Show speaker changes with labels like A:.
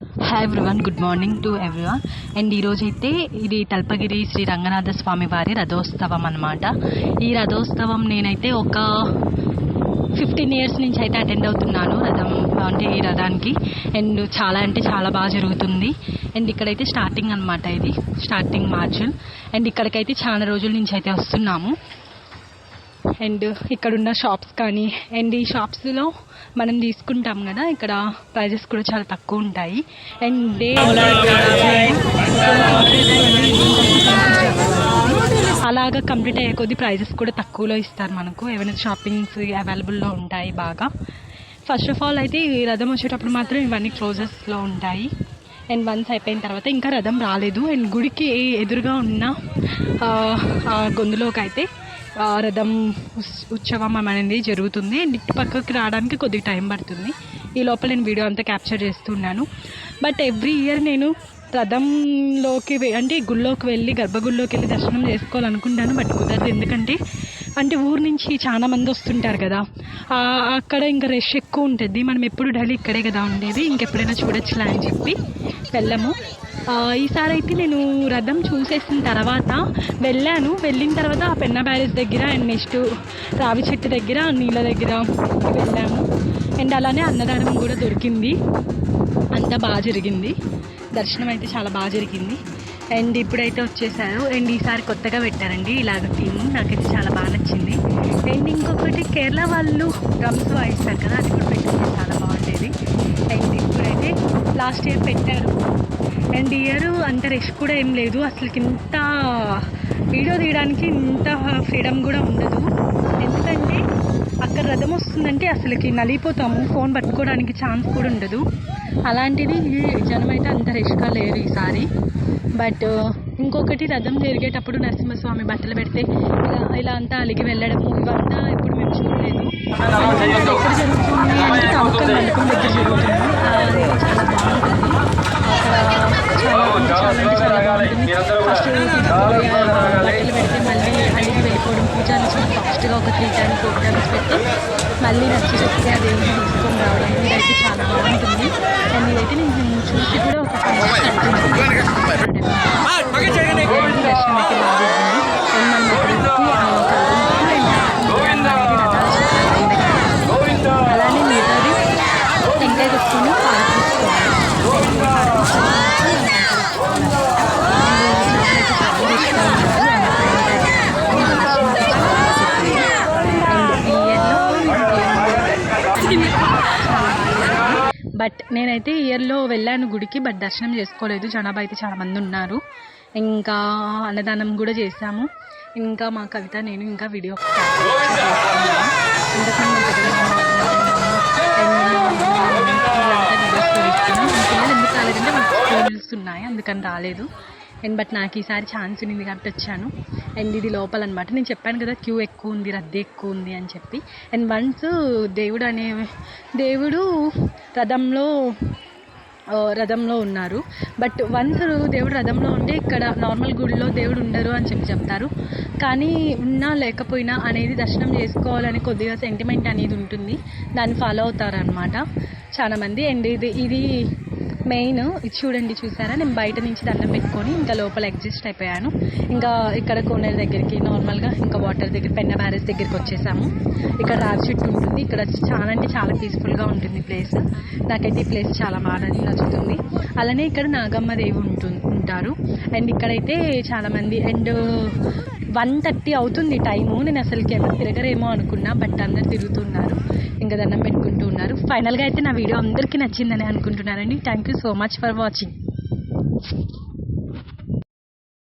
A: Hi everyone good morning to everyone and ఈరోజు అయితే ఇది తల్పగిరి శ్రీ రంగనాథ స్వామి వారి రథోత్సవం అనమాట ఈ రథోత్సవం నేనైతే ఒక ఫిఫ్టీన్ ఇయర్స్ నుంచి అయితే అటెండ్ అవుతున్నాను రథం అంటే ఈ రథానికి. అండ్ చాలా అంటే చాలా బాగా జరుగుతుంది. అండ్ ఇక్కడైతే స్టార్టింగ్ అనమాట ఇది. స్టార్టింగ్ మార్చుల్ అండ్ ఇక్కడికైతే చాలా రోజుల నుంచి అయితే వస్తున్నాము. అండ్ ఇక్కడున్న షాప్స్ కానీ అండ్ ఈ షాప్స్లో మనం తీసుకుంటాం కదా ఇక్కడ ప్రైజెస్ కూడా చాలా తక్కువ ఉంటాయి. అండ్ డే అలాగా కంప్లీట్ అయ్యే కొద్ది ప్రైజెస్ కూడా తక్కువలో ఇస్తారు మనకు. ఏమైనా షాపింగ్స్ అవైలబుల్లో ఉంటాయి బాగా. ఫస్ట్ ఆఫ్ ఆల్ అయితే ఈ రథం వచ్చేటప్పుడు మాత్రం ఇవన్నీ క్లోజెస్లో ఉంటాయి. అండ్ వన్స్ అయిపోయిన తర్వాత ఇంకా రథం రాలేదు. అండ్ గుడికి ఎదురుగా ఉన్న గొంతులోకి అయితే రథం ఉత్సవం అనేది జరుగుతుంది. అండ్ ఇటు పక్కకి రావడానికి కొద్దిగా టైం పడుతుంది. ఈ లోపల నేను వీడియో అంతా క్యాప్చర్ చేస్తున్నాను బట్ ఎవ్రీ ఇయర్ నేను రథంలోకి అంటే గుళ్ళోకి వెళ్ళి గర్భగుడిలోకి వెళ్ళి దర్శనం చేసుకోవాలనుకుంటాను. బట్ కుదరదు. ఎందుకంటే అంటే ఊరు నుంచి చాలా మంది వస్తుంటారు కదా. అక్కడ ఇంకా రష్ ఎక్కువ ఉంటుంది. మనం ఎప్పుడు డైలీ ఇక్కడే కదా ఉండేది. ఇంకెప్పుడైనా చూడొచ్చులే అని చెప్పి వెళ్ళము. ఈసారి అయితే నేను రథం చూసేసిన తర్వాత వెళ్ళాను. వెళ్ళిన తర్వాత ఆ పెన్న బ్యారేజ్ దగ్గర అండ్ నెక్స్ట్ రావి చెట్టు దగ్గర నీళ్ళ దగ్గర వెళ్ళాము. అండ్ అలానే అన్నదానం కూడా దొరికింది. అంతా బాగా జరిగింది. దర్శనం అయితే చాలా బాగా జరిగింది. అండ్ ఇప్పుడైతే వచ్చేసారు. అండ్ ఈసారి కొత్తగా పెట్టారండి ఇలాగ థీమ్. నాకైతే చాలా బాగా నచ్చింది. అండ్ ఇంకొకటి కేరళ వాళ్ళు డ్రమ్స్ వాయిస్తారు కదా అది కూడా పెట్టుకుంటే చాలా బాగుండేది. అండ్ ఇప్పుడైతే లాస్ట్ ఇయర్ పెట్టారు. అండ్ ఇయర్ అంత రష్ కూడా ఏం లేదు. అసలుకి ఇంత వీడియో తీయడానికి ఇంత ఫ్రీడమ్ కూడా ఉండదు. ఎందుకంటే అక్కడ రథం వస్తుందంటే అసలుకి నలిగిపోతాము. ఫోన్ పట్టుకోవడానికి ఛాన్స్ కూడా ఉండదు. అలాంటిది జనం అయితే అంత రష్గా లేరు ఈసారి. బట్ ఇంకొకటి రథం జరిగేటప్పుడు నరసింహస్వామి బట్టలు పెడితే ఇలా ఇలా అంతా అలిగి వెళ్ళడము ఇవంతా ఇప్పుడు మేము చూడలేదు. ఎక్కడ జరుగుతుంది అంటే మండపం దగ్గర జరుగుతుంది. చాలా బాగుంటుంది. చాలా చాలా చాలా ఫస్ట్ బట్టలు పెడితే మళ్ళీ అలిగి వెళ్ళిపోవడం పూజారి ఫాస్ట్గా ఒక త్రీ టైమ్స్ ఫోర్ టైమ్స్ పెట్టి మళ్ళీ నచ్చి చెప్తే అది తీసుకొని రావడం ఇదైతే చాలా బాగుంటుంది. అండ్ ఇదైతే నేను చూసి కూడా ఒక దర్శనం అయితే బాగా జరిగింది అండ్ మనం అక్కడికి రథాలు చెప్తారు అలానే మిగతాది టెంకాయ తీసుకొని పాలు తీసుకోవాలి బట్ నేనైతే ఇయర్లో వెళ్ళాను గుడికి బట్ దర్శనం చేసుకోలేదు జనాభా అయితే చాలా మంది ఉన్నారు ఇంకా అన్నదానం కూడా చేశాము ఇంకా మా కవిత నేను ఇంకా వీడియో ఎందుకు రాలేదంటే మాకు స్కూల్స్ ఉన్నాయి అందుకని రాలేదు అండ్ బట్ నాకు ఈసారి ఛాన్స్ ఉంది కాబట్టి వచ్చాను. అండ్ ఇది లోపల అనమాట నేను చెప్పాను కదా క్యూ ఎక్కువ ఉంది రద్దీ ఎక్కువ ఉంది అని చెప్పి. అండ్ వన్స్ దేవుడు అనే దేవుడు రథంలో రథంలో ఉన్నారు. బట్ వన్స్ దేవుడు రథంలో ఉంటే ఇక్కడ నార్మల్ గుడిలో దేవుడు ఉండరు అని చెప్పి చెప్తారు. కానీ ఉన్నా లేకపోయినా అనేది దర్శనం చేసుకోవాలని కొద్దిగా సెంటిమెంట్ అనేది ఉంటుంది. దాన్ని ఫాలో అవుతారనమాట చాలామంది అండ్ ఇది ఇది మెయిన్ ఇది చూడండి చూసారా? నేను బయట నుంచి దండం పెట్టుకొని ఇంకా లోపల ఎగ్జిస్ట్ అయిపోయాను. ఇంకా ఇక్కడ కోనేరు దగ్గరికి నార్మల్గా ఇంకా వాటర్ దగ్గర పెన్న బ్యారేజ్ దగ్గరికి వచ్చేసాము. ఇక్కడ రావి చెట్టు ఉంటుంది. ఇక్కడ చాలా అంటే చాలా పీస్ఫుల్గా ఉంటుంది ప్లేస్ నాకైతే ఈ ప్లేస్ చాలా బాగా నచ్చుతుంది. అలానే ఇక్కడ నాగమ్మ దేవి ఉంటుంది ఉంటారు. అండ్ ఇక్కడైతే చాలామంది అండ్ వన్ థర్టీ అవుతుంది టైము. నేను అసలుకి ఎవరు తిరగరేమో అనుకున్నా బట్ అందరు తిరుగుతున్నారు. ఇంకా దండం పెట్టుకుంటూ ఉన్నారు. ఫైనల్గా అయితే నా వీడియో అందరికీ నచ్చిందని అనుకుంటున్నానండి. Thank you so much for watching